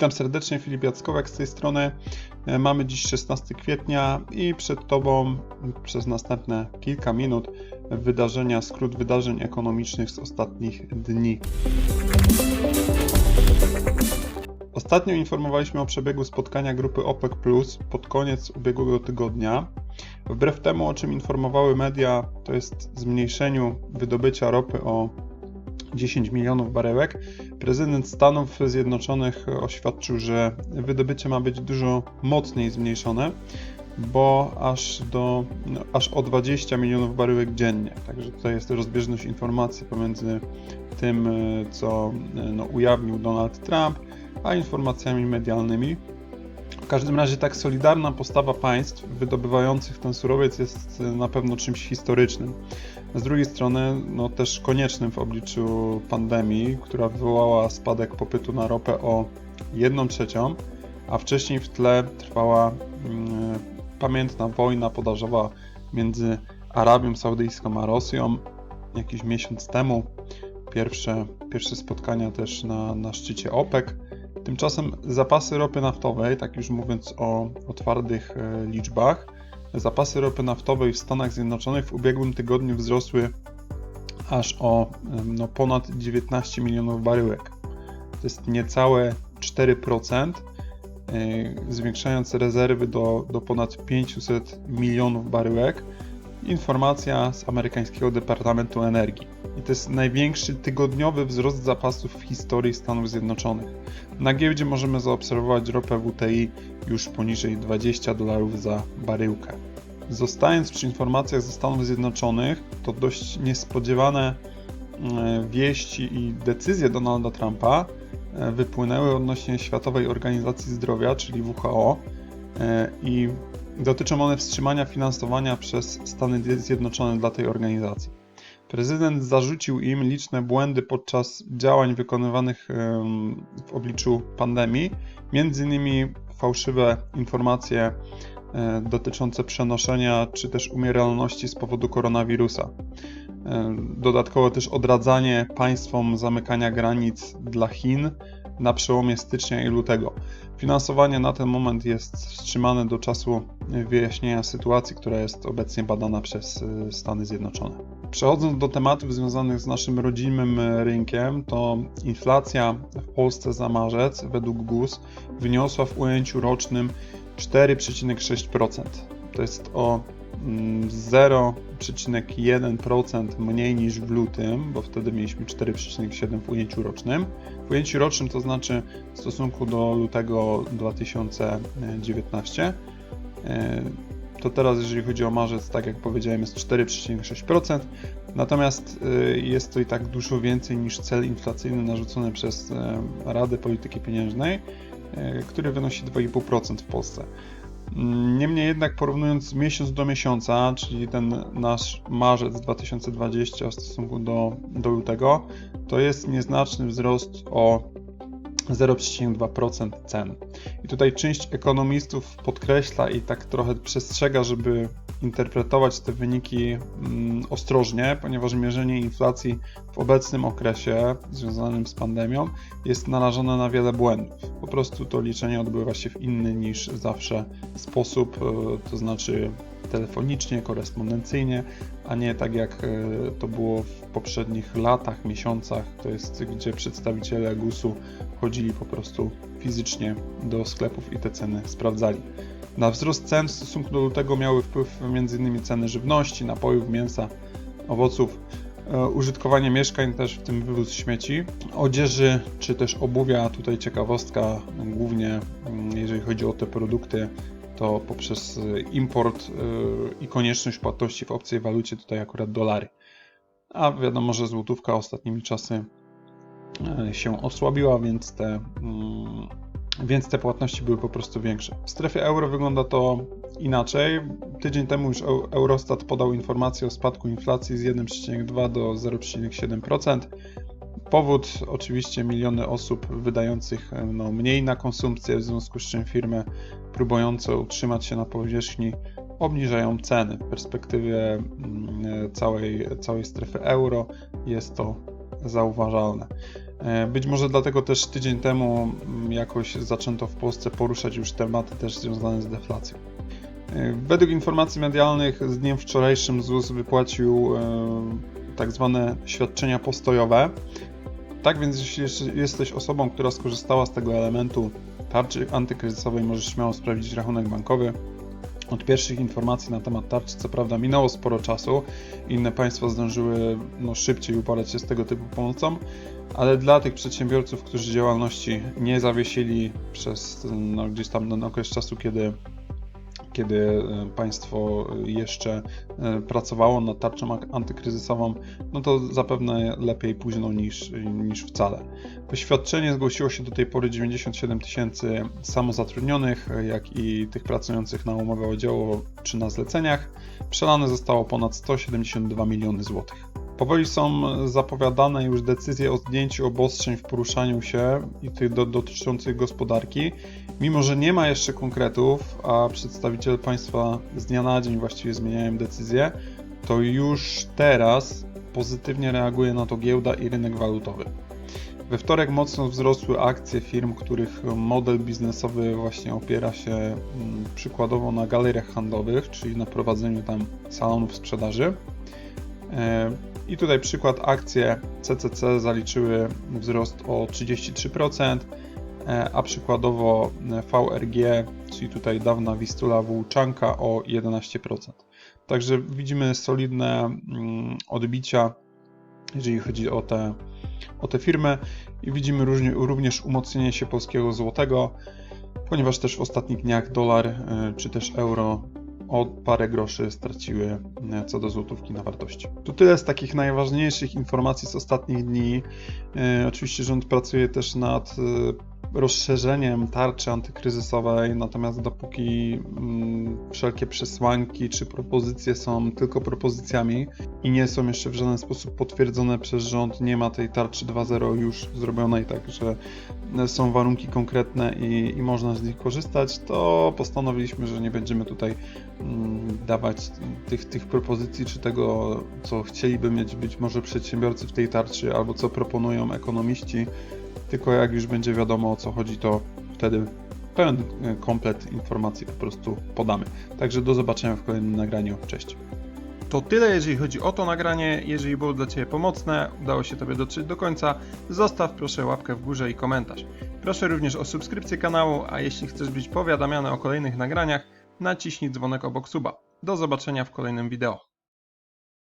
Witam serdecznie, Filip Jackowek z tej strony. E, Mamy dziś 16 kwietnia i przed Tobą przez następne kilka minut wydarzenia, skrót wydarzeń ekonomicznych z ostatnich dni. Ostatnio informowaliśmy o przebiegu spotkania grupy OPEC Plus pod koniec ubiegłego tygodnia. Wbrew temu, o czym informowały media, to jest zmniejszeniu wydobycia ropy o 10 milionów baryłek, prezydent Stanów Zjednoczonych oświadczył, że wydobycie ma być dużo mocniej zmniejszone, bo aż, do, no, aż o 20 milionów baryłek dziennie. Także tutaj jest rozbieżność informacji pomiędzy tym, co no, ujawnił Donald Trump, a informacjami medialnymi. Każdym razie tak solidarna postawa państw wydobywających ten surowiec jest na pewno czymś historycznym. Z drugiej strony, no też koniecznym w obliczu pandemii, która wywołała spadek popytu na ropę o 1 trzecią, a wcześniej w tle trwała mm, pamiętna wojna podażowa między Arabią Saudyjską a Rosją jakiś miesiąc temu. Pierwsze, pierwsze spotkania też na, na szczycie OPEC. Tymczasem zapasy ropy naftowej, tak już mówiąc o, o twardych e, liczbach, zapasy ropy naftowej w Stanach Zjednoczonych w ubiegłym tygodniu wzrosły aż o no, ponad 19 milionów baryłek. To jest niecałe 4%, zwiększając rezerwy do, do ponad 500 milionów baryłek. Informacja z amerykańskiego Departamentu Energii. I to jest największy tygodniowy wzrost zapasów w historii Stanów Zjednoczonych. Na giełdzie możemy zaobserwować ropę WTI już poniżej 20 dolarów za baryłkę. Zostając przy informacjach ze Stanów Zjednoczonych, to dość niespodziewane e, wieści i decyzje Donalda Trumpa e, wypłynęły odnośnie Światowej Organizacji Zdrowia, czyli WHO, i dotyczą one wstrzymania finansowania przez Stany Zjednoczone dla tej organizacji. Prezydent zarzucił im liczne błędy podczas działań wykonywanych w obliczu pandemii, m.in. fałszywe informacje dotyczące przenoszenia czy też umieralności z powodu koronawirusa. Dodatkowo też odradzanie państwom zamykania granic dla Chin na przełomie stycznia i lutego. Finansowanie na ten moment jest wstrzymane do czasu wyjaśnienia sytuacji, która jest obecnie badana przez Stany Zjednoczone. Przechodząc do tematów związanych z naszym rodzimym rynkiem, to inflacja w Polsce za marzec według GUS wyniosła w ujęciu rocznym 4,6%. To jest o 0,1% mniej niż w lutym, bo wtedy mieliśmy 4,7 w ujęciu rocznym. W ujęciu rocznym to znaczy w stosunku do lutego 2019. To teraz, jeżeli chodzi o marzec, tak jak powiedziałem, jest 4,6%. Natomiast jest to i tak dużo więcej niż cel inflacyjny narzucony przez Radę Polityki Pieniężnej, który wynosi 2,5% w Polsce. Niemniej jednak porównując miesiąc do miesiąca, czyli ten nasz marzec 2020 w stosunku do, do lutego, to jest nieznaczny wzrost o 0,2% cen. I tutaj część ekonomistów podkreśla i tak trochę przestrzega, żeby interpretować te wyniki mm, ostrożnie, ponieważ mierzenie inflacji w obecnym okresie związanym z pandemią jest narażone na wiele błędów. Po prostu to liczenie odbywa się w inny niż zawsze sposób, e, to znaczy telefonicznie, korespondencyjnie, a nie tak jak e, to było w poprzednich latach, miesiącach, to jest gdzie przedstawiciele GUS-u chodzili po prostu fizycznie do sklepów i te ceny sprawdzali. Na wzrost cen w stosunku do lutego miały wpływ m.in. ceny żywności, napojów, mięsa, owoców, e, użytkowanie mieszkań, też w tym wywóz śmieci, odzieży czy też obuwia. Tutaj ciekawostka, głównie mm, jeżeli chodzi o te produkty, to poprzez e, import e, i konieczność płatności w obcej walucie, tutaj akurat dolary. A wiadomo, że złotówka ostatnimi czasy się osłabiła, więc te mm, więc te płatności były po prostu większe. W strefie euro wygląda to inaczej. Tydzień temu już Eurostat podał informację o spadku inflacji z 1,2 do 0,7%. Powód oczywiście miliony osób wydających no, mniej na konsumpcję, w związku z czym firmy próbujące utrzymać się na powierzchni obniżają ceny. W perspektywie mm, całej, całej strefy euro jest to zauważalne. E, Być może dlatego też tydzień temu mm, jakoś zaczęto w Polsce poruszać już tematy też związane z deflacją. E, Według informacji medialnych z dniem wczorajszym ZUS wypłacił e, tak zwane świadczenia postojowe. Tak więc jeśli jesteś osobą, która skorzystała z tego elementu tarczy antykryzysowej, możesz śmiało sprawdzić rachunek bankowy. Od pierwszych informacji na temat tarczy, co prawda, minęło sporo czasu. Inne państwa zdążyły no, szybciej uporać się z tego typu pomocą, ale dla tych przedsiębiorców, którzy działalności nie zawiesili przez no, gdzieś tam ten okres czasu, kiedy kiedy e, państwo jeszcze e, pracowało nad tarczą antykryzysową, no to zapewne lepiej późno niż, niż wcale. Wyświadczenie zgłosiło się do tej pory 97 tysięcy samozatrudnionych, jak i tych pracujących na umowę o dzieło czy na zleceniach. Przelane zostało ponad 172 miliony złotych. Powoli są zapowiadane już decyzje o zdjęciu obostrzeń w poruszaniu się i tych do, dotyczących gospodarki. Mimo, że nie ma jeszcze konkretów, a przedstawiciele państwa z dnia na dzień właściwie zmieniają decyzje, to już teraz pozytywnie reaguje na to giełda i rynek walutowy. We wtorek mocno wzrosły akcje firm, których model biznesowy właśnie opiera się mm, przykładowo na galeriach handlowych, czyli na prowadzeniu tam salonów sprzedaży. E, I tutaj przykład akcje CCC zaliczyły wzrost o 33%, e, a przykładowo VRG, czyli tutaj dawna Wistula Włóczanka o 11%. Także widzimy solidne mm, odbicia, jeżeli chodzi o te, o te firmy i widzimy również umocnienie się polskiego złotego, ponieważ też w ostatnich dniach dolar e, czy też euro o parę groszy straciły e, co do złotówki na wartości. To tyle z takich najważniejszych informacji z ostatnich dni. E, Oczywiście rząd pracuje też nad e, rozszerzeniem tarczy antykryzysowej, natomiast dopóki mm, wszelkie przesłanki czy propozycje są tylko propozycjami i nie są jeszcze w żaden sposób potwierdzone przez rząd, nie ma tej tarczy 2.0 już zrobionej, także są warunki konkretne i, i można z nich korzystać, to postanowiliśmy, że nie będziemy tutaj mm, dawać tych, tych propozycji, czy tego, co chcieliby mieć być może przedsiębiorcy w tej tarczy, albo co proponują ekonomiści, tylko jak już będzie wiadomo o co chodzi, to wtedy pełen e, komplet informacji po prostu podamy. Także do zobaczenia w kolejnym nagraniu. Cześć. To tyle, jeżeli chodzi o to nagranie. Jeżeli było dla Ciebie pomocne, udało się Tobie dotrzeć do końca, zostaw proszę łapkę w górze i komentarz. Proszę również o subskrypcję kanału, a jeśli chcesz być powiadamiany o kolejnych nagraniach, naciśnij dzwonek obok suba. Do zobaczenia w kolejnym wideo.